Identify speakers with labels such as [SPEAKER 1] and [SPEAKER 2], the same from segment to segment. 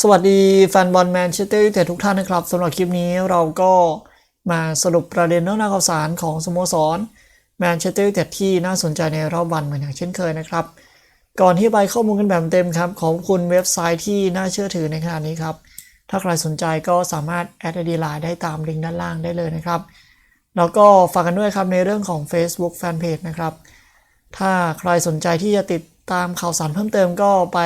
[SPEAKER 1] สวัสดีแฟนบอลแมนเชสเตอร์ยูไนเต็ดทุกท่านนะครับสำหรับคลิปนี้เราก็มาสรุปประเด็นเรื่องราวข่าวสารของสโมสรแมนเชสเตอร์ยูไนเต็ดที่น่าสนใจในรอบวันเหมือนอย่างเช่นเคยนะครับ ก่อนที่ไปข้อมูลกันแบบเต็มครับ ขอบคุณเว็บไซต์ที่น่าเชื่อถือในขณะนี้ครับ ถ้าใครสนใจก็สามารถแอดไอดีไลน์ได้ตามลิงก์ด้านล่างได้เลยนะครับ แล้วก็ฝากกันด้วยครับในเรื่องของ Facebook Fanpage นะครับ ถ้าใครสนใจที่จะติดตามข่าวสารเพิ่มเติมก็ไป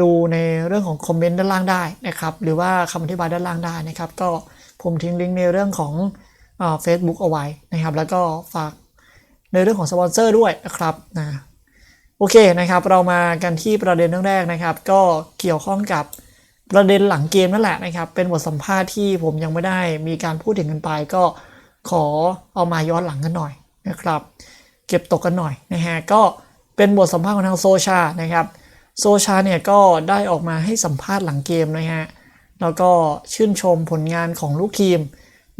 [SPEAKER 1] ดูในเรื่องของคอมเมนต์ด้านล่างได้นะครับ หรือว่าคำอธิบายด้านล่างได้นะครับ ก็ผมทิ้งลิงก์ในเรื่องของเฟซบุ๊กเอาไว้นะครับ แล้วก็ฝากในเรื่องของสปอนเซอร์ด้วยนะครับนะโอเคนะครับ เรามากันที่ประเด็นเรื่องแรกนะครับ ก็เกี่ยวข้องกับประเด็นหลังเกมนั่นแหละนะครับ เป็นบทสัมภาษณ์ที่ผมยังไม่ได้มีการพูดถึงกันไป ก็ขอเอามาย้อนหลังกันหน่อยนะครับ เก็บตกกันหน่อยนะฮะก็เป็นบทสัมภาษณ์ของทางโซชานะครับ โซชาเนี่ยก็ได้ออกมาให้สัมภาษณ์หลังเกมนะฮะ แล้วก็ชื่นชมผลงานของลูกทีม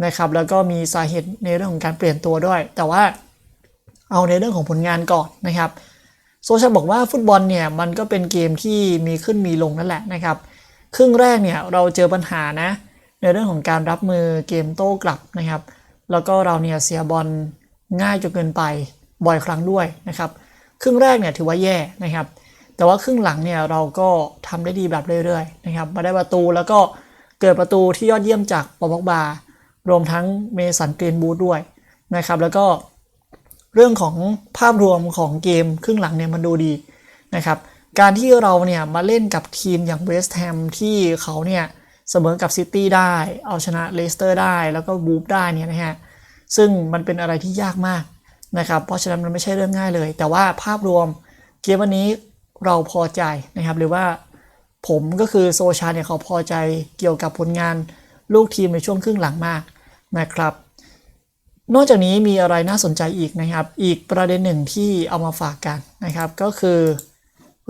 [SPEAKER 1] นะครับ แล้วก็มีสาเหตุในเรื่องของการเปลี่ยนตัวด้วย แต่ว่าเอาในเรื่องของผลงานก่อนนะครับ โซชาบอกว่าฟุตบอลเนี่ยมันก็เป็นเกมที่มีขึ้นมีลงนั่นแหละนะครับ ครึ่งแรกเนี่ยเราเจอปัญหานะ ในเรื่องของการรับมือเกมโต้กลับนะครับ แล้วก็เราเนี่ยเสียบอลง่ายจนเกินไปบ่อยครั้งด้วยนะครับ ครึ่งแรกเนี่ยถือว่าแย่นะครับ แต่ว่าครึ่งหลังเนี่ยเราก็ทำได้ดีแบบเรื่อยๆนะครับมาได้ประตูแล้วก็เกิดประตูที่ยอดเยี่ยมจากปอบอกบารวมทั้งเมสันเกรนบูธด้วยนะครับ แล้วก็เรื่องของภาพรวมของเกมครึ่งหลังเนี่ยมันดูดีนะครับ การที่เราเนี่ยมาเล่นกับทีมอย่างเวสต์แฮมที่เขาเนี่ยเสมอกับซิตี้ได้ เอาชนะเลสเตอร์ได้ แล้วก็บูฟได้เนี่ยนะฮะ ซึ่งมันเป็นอะไรที่ยากมากนะครับ เพราะฉะนั้นมันไม่ใช่เรื่องง่ายเลย แต่ว่าภาพรวมเกมวันนี้ เราพอใจนะครับ หรือว่าผมก็คือโซชาเนี่ยเขาพอใจเกี่ยวกับผลงานลูกทีมในช่วงครึ่งหลังมากนะครับ นอกจากนี้มีอะไรน่าสนใจอีกนะครับ อีกประเด็นหนึ่งที่เอามาฝากกันนะครับ ก็คือ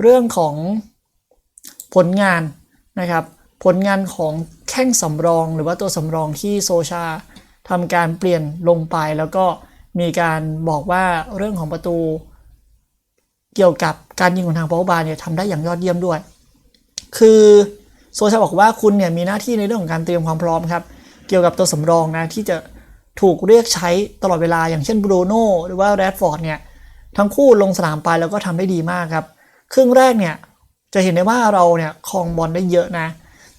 [SPEAKER 1] เรื่องของผลงานนะครับ ผลงานของแข้งสำรองหรือว่าตัวสำรองที่โซชาทำการเปลี่ยนลงไปแล้วก็มีการบอกว่าเรื่องของประตู เกี่ยวกับการยิงของทางปอลบาเนี่ยทำได้อย่างยอดเยี่ยมด้วย คือโซชาบอกว่าคุณเนี่ยมีหน้าที่ในเรื่องของการเตรียมความพร้อมครับ เกี่ยวกับตัวสำรองนะที่จะถูกเรียกใช้ตลอดเวลาอย่างเช่นบรูโน่หรือว่าแรดฟอร์ดเนี่ยทั้งคู่ลงสนามไปแล้วก็ทำได้ดีมากครับ ครึ่งแรกเนี่ยจะเห็นได้ว่าเราเนี่ยครองบอลได้เยอะนะ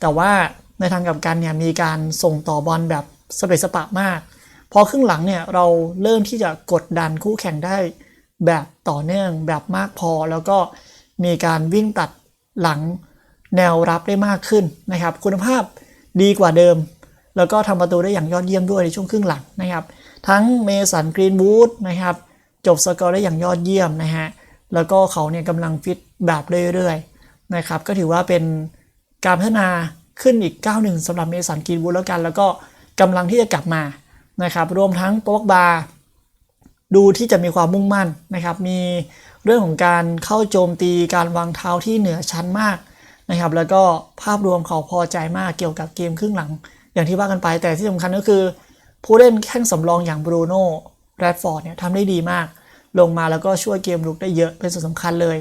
[SPEAKER 1] แต่ว่าในทางกับกันเนี่ยมีการส่งต่อบอลแบบสเปซสปะมาก พอครึ่งหลังเนี่ยเราเริ่มที่จะกดดันคู่แข่งได้ แบบต่อเนื่องแบบมากพอ แล้วก็มีการวิ่งตัดหลังแนวรับได้มากขึ้นนะครับ คุณภาพดีกว่าเดิม แล้วก็ทำประตูได้อย่างยอดเยี่ยมด้วยในช่วงครึ่งหลังนะครับ ทั้งเมสันกรีนวูดนะครับจบสกอร์ได้อย่างยอดเยี่ยมนะฮะแล้วก็เขาเนี่ยกำลังฟิตแบบเรื่อยๆนะครับก็ถือว่าเป็นการพัฒนาขึ้นอีกก้าวหนึ่งสำหรับเมสันกรีนวูดแล้วกัน แล้วก็กำลังที่จะกลับมานะครับรวมทั้งโป๊กบาร์ ดูที่จะมีความมุ่งมั่นนะครับ มีเรื่องของการเข้าโจมตีการวางเท้าที่เหนือชั้นมากนะครับ แล้วก็ภาพรวมเขาพอใจมากเกี่ยวกับเกมครึ่งหลัง อย่างที่ว่ากันไปแต่ที่สำคัญก็คือ ผู้เล่นแข้งสำรองอย่างบรูโน่แรดฟอร์ดเนี่ยทำได้ดีมาก ลงมาแล้วก็ช่วยเกมลุกได้เยอะเป็นส่วนสำคัญเลย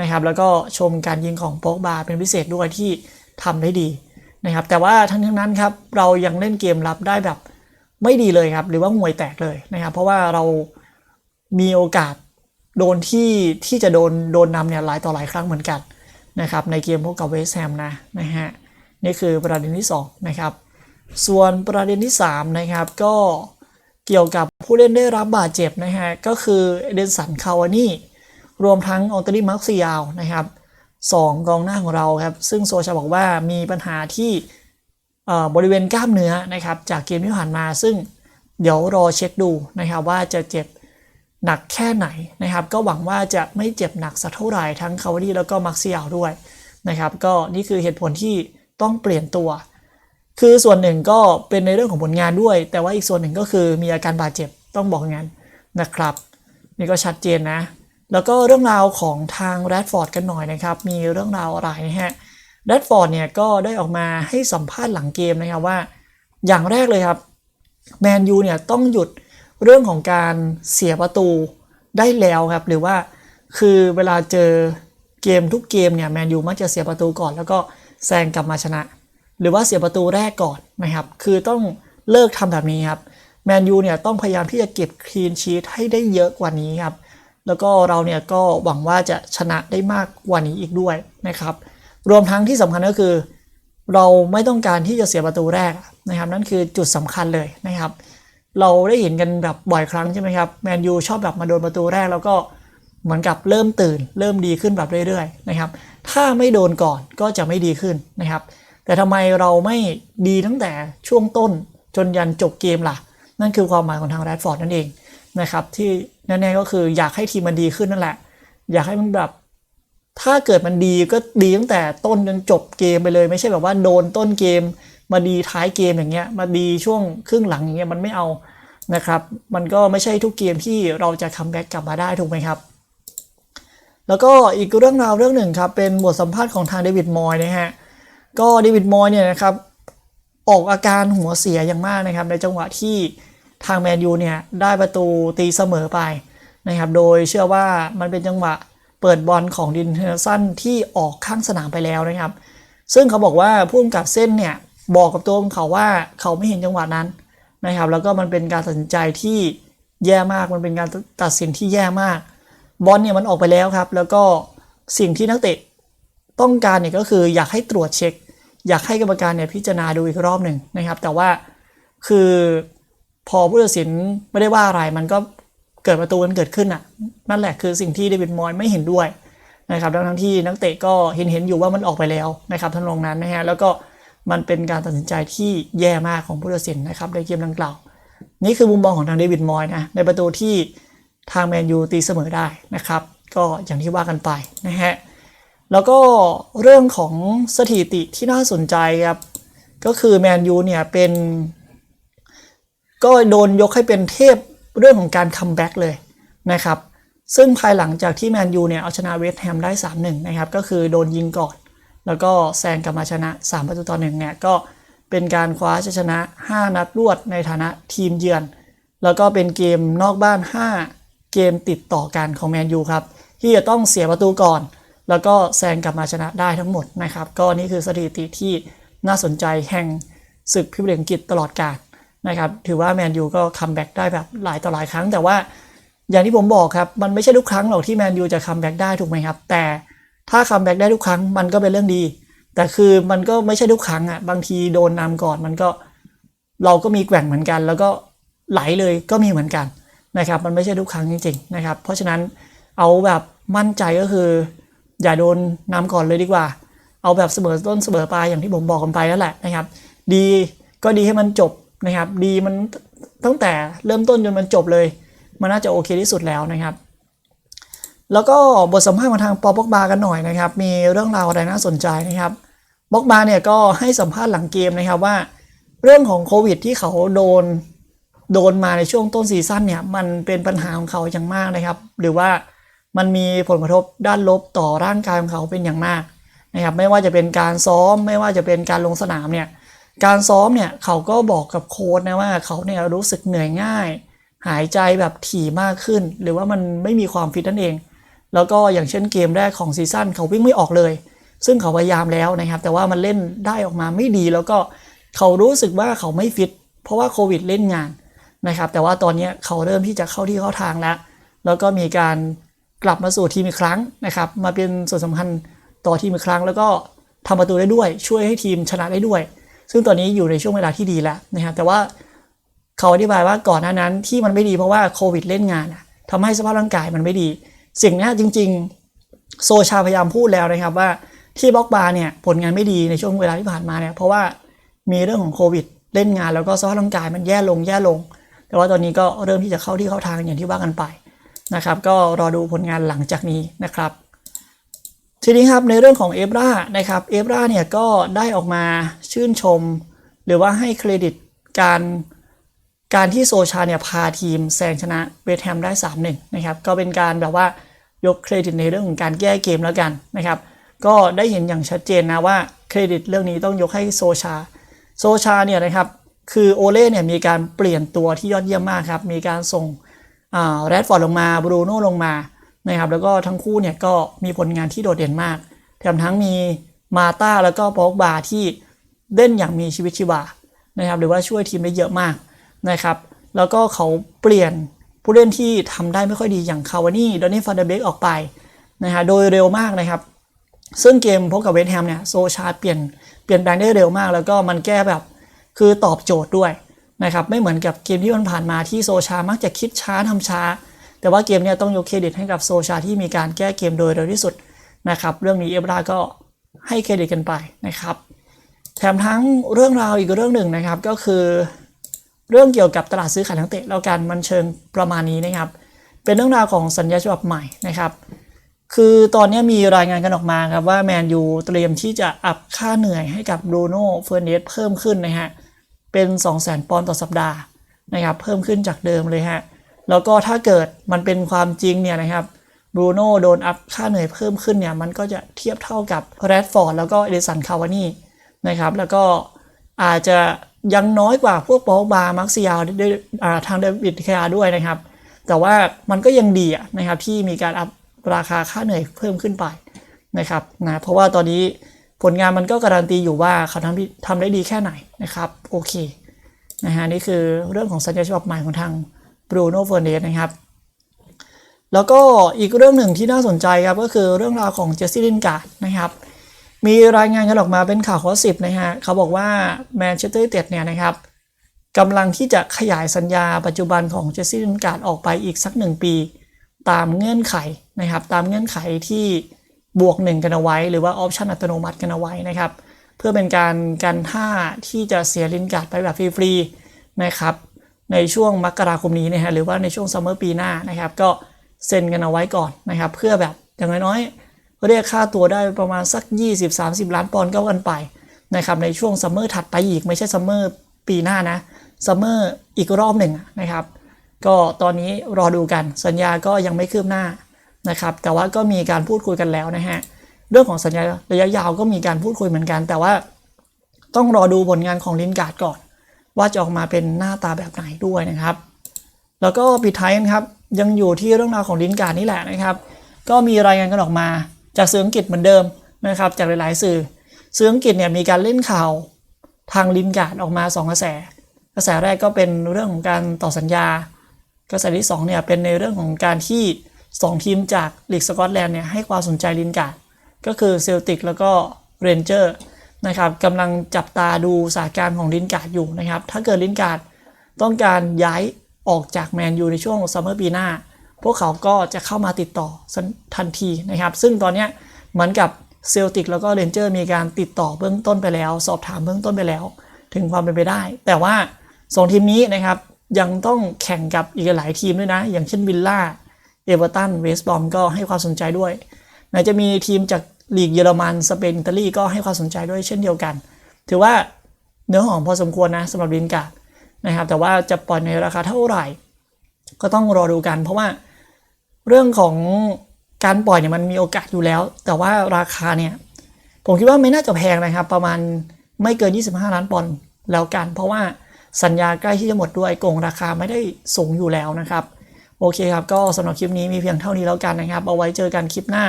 [SPEAKER 1] นะครับ แล้วก็ชมการยิงของโป๊กบาเป็นพิเศษด้วยที่ทำได้ดีนะครับ แต่ว่าทั้งนี้งนั้นครับเรายังเล่นเกมรับได้แบบไม่ดีเลยครับ หรือว่าห่วยแตกเลยนะครับ เพราะว่าเรา มีโอกาสโดนที่ที่จะโดนโดนนำเนี่ยหลายต่อหลายครั้งเหมือนกันนะครับในเกมพบกับเวสต์แฮมนะนะฮะนี่คือประเด็นที่2นะครับส่วนประเด็นที่3นะครับก็เกี่ยวกับผู้เล่นได้รับบาดเจ็บนะฮะก็คือเอเดนสันคาวานี่รวมทั้งออตรีมาร์คซิยาวนะครับสองกองหน้าของเราครับซึ่งโซชาบอกว่ามีปัญหาที่บริเวณกล้ามเนื้อนะครับจากเกมที่ผ่านมาซึ่งเดี๋ยวรอเช็คดูนะครับว่าจะเจ็บ หนักแค่ไหนนะครับ ก็หวังว่าจะไม่เจ็บหนักสักเท่าไหร่ทั้งคาวานี่แล้วก็มาร์คซิยาด้วยนะครับ ก็นี่คือเหตุผลที่ต้องเปลี่ยนตัว คือส่วนหนึ่งก็เป็นในเรื่องของผลงานด้วย แต่ว่าอีกส่วนหนึ่งก็คือมีอาการบาดเจ็บต้องบอกงั้นนะครับ นี่ก็ชัดเจนนะ แล้วก็เรื่องราวของทางแรดฟอร์ดกันหน่อยนะครับ มีเรื่องราวอะไรนะฮะแรดฟอร์ดเนี่ยก็ได้ออกมาให้สัมภาษณ์หลังเกมนะครับว่า อย่างแรกเลยครับแมนยูเนี่ยต้องหยุด เรื่องของการเสียประตูได้แล้วครับ หรือว่าคือเวลาเจอเกมทุกเกมเนี่ยแมนยูมักจะเสียประตูก่อน แล้วก็แซงกลับมาชนะ หรือว่าเสียประตูแรกก่อนนะครับ คือต้องเลิกทำแบบนี้ครับแมนยูเนี่ยต้องพยายามที่จะเก็บคลีนชีตให้ได้เยอะกว่านี้ครับ แล้วก็เราเนี่ยก็หวังว่าจะชนะได้มากกว่านี้อีกด้วยนะครับ รวมทั้งที่สำคัญก็คือ เราไม่ต้องการที่จะเสียประตูแรกนะครับ นั่นคือจุดสำคัญเลยนะครับ เราได้เห็นกันแบบบ่อยครั้งใช่ไหมครับแมนยูชอบแบบมาโดนประตูแรกแล้วก็เหมือนกับเริ่มตื่น เริ่มดีขึ้นแบบเรื่อยๆนะครับถ้าไม่โดนก่อนก็จะไม่ดีขึ้นนะครับ แต่ทำไมเราไม่ดีตั้งแต่ช่วงต้นจนยันจบเกมล่ะ นั่นคือความหมายของทางแรดฟอร์ดนั่นเองนะครับที่แน่ๆก็คืออยากให้ทีมมันดีขึ้นนั่นแหละ อยากให้มันแบบถ้าเกิดมันดีก็ดีตั้งแต่ต้นจนจบเกมไปเลย ไม่ใช่แบบว่าโดนต้นเกม มาดีท้ายเกมอย่างเงี้ย มาดีช่วงครึ่งหลังอย่างเงี้ยมันไม่เอานะครับ มันก็ไม่ใช่ทุกเกมที่เราจะคัมแบ็กกลับมาได้ถูกไหมครับ แล้วก็อีกเรื่องราวเรื่องหนึ่งครับ เป็นบทสัมภาษณ์ของทางเดวิดมอยนะฮะ ก็เดวิดมอยเนี่ยนะครับออกอาการหัวเสียอย่างมากนะครับ ในจังหวะที่ทางแมนยูเนี่ยได้ประตูตีเสมอไปนะครับ โดยเชื่อว่ามันเป็นจังหวะเปิดบอลของดินเทอร์สันที่ออกข้างสนามไปแล้วนะครับ ซึ่งเขาบอกว่าผู้กำกับเส้นเนี่ย บอกกับตัวของเขาว่าเขาไม่เห็นจังหวะนั้นนะครับ แล้วก็มันเป็นการตัดสินใจที่แย่มากมันเป็นการตัดสินที่แย่มากบอลเนี่ยมันออกไปแล้วครับ แล้วก็สิ่งที่นักเตะต้องการเนี่ยก็คืออยากให้ตรวจเช็ค อยากให้กรรมการเนี่ยพิจารณาดูอีกรอบหนึ่งนะครับ แต่ว่าคือพอผู้ตัดสินไม่ได้ว่าอะไรมันก็เกิดประตูกันเกิดขึ้นอะนั่นแหละคือสิ่งที่เดวิดมอยไม่เห็นด้วยนะครับทั้งที่นักเตะก็เห็นเห็นอยู่ว่ามันออกไปแล้วนะครับทั้งลงนั้นนะฮะแล้วก็ มันเป็นการตัดสินใจที่แย่มากของผู้ตัดสินนะครับในเกมดังกล่าวนี่คือมุมมองของทางเดวิดมอยนะในประตูที่ทางแมนยูตีเสมอได้นะครับ ก็อย่างที่ว่ากันไปนะฮะแล้วก็เรื่องของสถิติที่น่าสนใจครับก็คือแมนยูเนี่ยเป็น ก็โดนยกให้เป็นเทพเรื่องของการคัมแบ็กเลยนะครับซึ่งภายหลังจากที่แมนยูเนี่ยเอาชนะเวสต์แฮมได้ 3-1 นะครับ ก็คือโดนยิงก่อน แล้วก็แซงกลับมาชนะ 3 ประตูต่อหนึ่งเนี่ยก็เป็นการคว้าชัยชนะ 5 นัดรวดในฐานะทีมเยือน แล้วก็เป็นเกมนอกบ้าน 5 เกมติดต่อกันของแมนยูครับ ที่จะต้องเสียประตูก่อน แล้วก็แซงกลับมาชนะได้ทั้งหมดนะครับ ก็นี่คือสถิติที่น่าสนใจแห่งศึกพิเศษอังกฤษตลอดกาลนะครับ ถือว่าแมนยูก็คัมแบ็กได้แบบหลายต่อหลายครั้ง แต่ว่าอย่างที่ผมบอกครับ มันไม่ใช่ทุกครั้งหรอกที่แมนยูจะคัมแบ็กได้ถูกไหมครับ แต่ ถ้าคัมแบ็กได้ทุกครั้งมันก็เป็นเรื่องดี แต่คือมันก็ไม่ใช่ทุกครั้งอะบางทีโดนนำก่อนมันก็เราก็มีแกว่งเหมือนกัน แล้วก็ไหลเลยก็มีเหมือนกันนะครับ มันไม่ใช่ทุกครั้งจริงๆนะครับ เพราะฉะนั้นเอาแบบมั่นใจก็คือ อย่าโดนนำก่อนเลยดีกว่า เอาแบบเสมอต้นเสมอปลายอย่างที่ผมบอกกันไปนั่นแหละนะครับ ดีก็ดีให้มันจบนะครับ ดีมันตั้งแต่เริ่มต้นจนมันจบเลย มันน่าจะโอเคที่สุดแล้วนะครับ แล้วก็บทสัมภาษณ์มาทางปอบ็อกบากันหน่อยนะครับ มีเรื่องราวอะไรน่าสนใจนะครับบ็อกบาเนี่ยก็ให้สัมภาษณ์หลังเกมนะครับว่า เรื่องของโควิดที่เขาโดนโดนมาในช่วงต้นซีซั่นเนี่ยมันเป็นปัญหาของเขาอย่างมากนะครับ หรือว่ามันมีผลกระทบด้านลบต่อร่างกายของเขาเป็นอย่างมากนะครับไม่ว่าจะเป็นการซ้อมไม่ว่าจะเป็นการลงสนามเนี่ยการซ้อมเนี่ยเขาก็บอกกับโค้ชนะว่าเขาเนี่ยรู้สึกเหนื่อยง่าย หายใจแบบถี่มากขึ้น หรือว่ามันไม่มีความฟิตนั่นเอง แล้วก็อย่างเช่นเกมแรกของซีซั่นเขาวิ่งไม่ออกเลย ซึ่งเขาพยายามแล้วนะครับ แต่ว่ามันเล่นได้ออกมาไม่ดี แล้วก็เขารู้สึกว่าเขาไม่ฟิต เพราะว่าโควิดเล่นงานนะครับ แต่ว่าตอนนี้เขาเริ่มที่จะเข้าที่เข้าทางแล้ว แล้วก็มีการกลับมาสู่ทีมอีกครั้งนะครับ มาเป็นส่วนสำคัญต่อทีมอีกครั้ง แล้วก็ทำประตูได้ด้วย ช่วยให้ทีมชนะได้ด้วย ซึ่งตอนนี้อยู่ในช่วงเวลาที่ดีแล้วนะครับ แต่ว่าเขาอธิบายว่าก่อนหน้านั้นที่มันไม่ดีเพราะว่าโควิดเล่นงานทำให้สภาพร่างกายมันไม่ดี สิ่งนี้จริง ๆ โซชาพยายามพูดแล้วนะครับว่าที่บล็อกบาร์เนี่ยผลงานไม่ดีในช่วงเวลาที่ผ่านมาเนี่ยเพราะว่ามีเรื่องของโควิดเล่นงานแล้วก็สภาพร่างกายมันแย่ลงแย่ลง แต่ว่าตอนนี้ก็เริ่มที่จะเข้าที่เข้าทางอย่างที่ว่ากันไปนะครับก็รอดูผลงานหลังจากนี้นะครับ ทีนี้ครับในเรื่องของเอฟรานะครับเอฟราเนี่ยก็ได้ออกมาชื่นชม หรือว่าให้เครดิตการ การที่โซชาเนี่ยพาทีมแซงชนะเวสต์แฮมได้ 3-1 นะครับก็เป็นการแบบว่ายกเครดิตในเรื่องของการแก้เกมแล้วกันนะครับก็ได้เห็นอย่างชัดเจนนะว่าเครดิตเรื่องนี้ต้องยกให้โซชา โซชาเนี่ยนะครับคือโอเล่เนี่ยมีการเปลี่ยนตัวที่ยอดเยี่ยมมากครับ มีการส่งแรดฟอร์ดลงมาบรูโน่ลงมานะครับแล้วก็ทั้งคู่เนี่ยก็มีผลงานที่โดดเด่นมากแถมทั้งมีมาตาแล้วก็ปอกบาที่เล่นอย่างมีชีวิตชีวานะครับหรือว่าช่วยทีมได้เยอะมาก นะครับ แล้วก็เขาเปลี่ยนผู้เล่นที่ทำได้ไม่ค่อยดีอย่างคาวานี่ดอนนี่ฟานเดเบกออกไปนะฮะโดยเร็วมากนะครับ ซึ่งเกมพบกับเวสต์แฮมเนี่ยโซชาเปลี่ยนเปลี่ยนแปลงได้เร็วมาก แล้วก็มันแก้แบบคือตอบโจทย์ด้วยนะครับไม่เหมือนกับเกมที่มันผ่านมาที่โซชามักจะคิดช้าทำช้า แต่ว่าเกมเนี้ต้องยกเครดิตให้กับโซชาที่มีการแก้เกมโดยเร็วที่สุดนะครับ เรื่องนี้เอเบราก็ให้เครดิตกันไปนะครับ แถมทั้งเรื่องราวอีกเรื่องหนึ่งนะครับก็คือ เรื่องเกี่ยวกับตลาดซื้อขายนักเตะแล้วกันมันเชิงประมาณนี้นะครับ เป็นเรื่องราวของสัญญาฉบับใหม่นะครับ คือตอนนี้มีรายงานกันออกมาครับว่าแมนยูเตรียมที่จะอัพค่าเหนื่อยให้กับบรูโน่เฟอร์เนสเพิ่มขึ้นนะฮะเป็น 2 0 0 0 0 0ปอนด์ต่อสัปดาห์นะครับเพิ่มขึ้นจากเดิมเลยฮะแล้วก็ถ้าเกิดมันเป็นความจริงเนี่ยนะครับบรูโน่โดนอัพค่าเหนื่อยเพิ่มขึ้นเนี่ยมันก็จะเทียบเท่ากับแรดฟอร์ดแล้วก็เอเดสันคาวานี่นะครับแล้วก็อาจจะ ยังน้อยกว่าพวกปอกบามักซิยาด้อ่าทางเดวิดแคร์ด้วยนะครับ แต่ว่ามันก็ยังดีอะนะครับที่มีการอัพราคาค่าเหนื่อยเพิ่มขึ้นไปนะครับนะเพราะว่าตอนนี้ผลงานมันก็การันตีอยู่ว่าเขาทำที่ทำได้ดีแค่ไหนนะครับโอเคนะฮะนี่คือเรื่องของสัญญาฉบับใหม่ของทางบรูโน่เฟอร์เนสนะครับ แล้วก็อีกเรื่องหนึ่งที่น่าสนใจครับก็คือเรื่องราวของเจสซี่ลินการ์ดนะครับ มีรายงานกันออกมาเป็นข่าวข้อสิบนะฮะเขาบอกว่าแมนเชสเตอร์ยูไนเต็ดเนี่ยนะครับกำลังที่จะขยายสัญญาปัจจุบันของเจสซี่ลินการ์ดออกไปอีกสักหนึ่งปี ตามเงื่อนไขนะครับ ตามเงื่อนไขที่บวกหนึ่งกันเอาไว้ หรือว่าออปชันอัตโนมัติกันเอาไว้นะครับ เพื่อเป็นการกันท่าที่จะเสียลินการ์ดไปแบบฟรีๆนะครับ ในช่วงมกราคมนี้นะฮะหรือว่าในช่วงซัมเมอร์ปีหน้านะครับ ก็เซ็นกันเอาไว้ก่อนนะครับ เพื่อแบบอย่างน้อยๆ เรียกค่าตัวได้ประมาณสัก 20-30 ล้านปอนด์ก็กันไปนะครับในช่วงซัมเมอร์ถัดไปอีกไม่ใช่ซัมเมอร์ปีหน้านะซัมเมอร์อีกรอบหนึ่งนะครับ ก็ตอนนี้รอดูกันสัญญาก็ยังไม่คืบหน้านะครับ แต่ว่าก็มีการพูดคุยกันแล้วนะฮะเรื่องของสัญญาระยะยาวก็มีการพูดคุยเหมือนกัน แต่ว่าต้องรอดูผลงานของลินการ์ดก่อน ว่าจะออกมาเป็นหน้าตาแบบไหนด้วยนะครับ แล้วก็ปิดท้ายกันครับยังอยู่ที่เรื่องราวของลินการ์ดนี่แหละนะครับ ก็มีรายงานกันออกมา จากสื่ออังกฤษเหมือนเดิมนะครับจากหลาย ๆ สื่อ สื่ออังกฤษเนี่ยมีการเล่นข่าวทางลินการ์ดออกมา 2 กระแส กระแสแรกก็เป็นเรื่องของการต่อสัญญา กระแสที่2เนี่ยเป็นในเรื่องของการที่ 2 ทีมจากลีกสกอตแลนด์เนี่ยให้ความสนใจลินการ์ดก็คือเซลติกแล้วก็เรนเจอร์นะครับกำลังจับตาดูสถานการณ์ของลินการ์ดอยู่นะครับถ้าเกิดลินการ์ดต้องการย้ายออกจากแมนยูในช่วงซัมเมอร์ปีหน้า พวกเขาก็จะเข้ามาติดต่อทันทีนะครับ ซึ่งตอนนี้เหมือนกับเซลติกแล้วก็เรนเจอร์มีการติดต่อเบื้องต้นไปแล้ว สอบถามเบื้องต้นไปแล้ว ถึงความเป็นไปได้ แต่ว่า 2 ทีมนี้นะครับยังต้องแข่งกับอีกหลายทีมด้วยนะ อย่างเช่นวิลล่าเอเวอร์ตันเวสต์บอมก็ให้ความสนใจด้วยไหนจะมีทีมจากลีกเยอรมันสเปนอิตาลีก็ให้ความสนใจด้วยเช่นเดียวกัน ถือว่าเนื้อหอมพอสมควรนะสำหรับลินการ์ดนะครับแต่ว่าจะปล่อยในราคาเท่าไหร่ ก็ต้องรอดูกัน เพราะว่าเรื่องของการปล่อยเนี่ยมันมีโอกาสอยู่แล้ว แต่ว่าราคาเนี่ย ผมคิดว่าไม่น่าจะแพงนะครับ ประมาณไม่เกิน 25 ล้านปอนด์แล้วกัน เพราะว่าสัญญาใกล้ที่จะหมดด้วยโกงราคาไม่ได้สูงอยู่แล้วนะครับ โอเคครับ ก็สำหรับคลิปนี้มีเพียงเท่านี้แล้วกันนะครับ เอาไว้เจอกันคลิปหน้า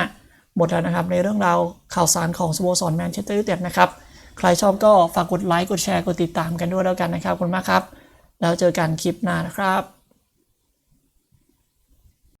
[SPEAKER 1] หมดแล้วนะครับ ในเรื่องราวข่าวสารของสโมสรแมนเชสเตอร์ยูไนเต็ดนะครับใครชอบก็ฝากกดไลค์กดแชร์กดติดตามกันด้วยแล้วกันนะครับขอบคุณมากครับ แล้วเจอกันคลิปหน้านะครับ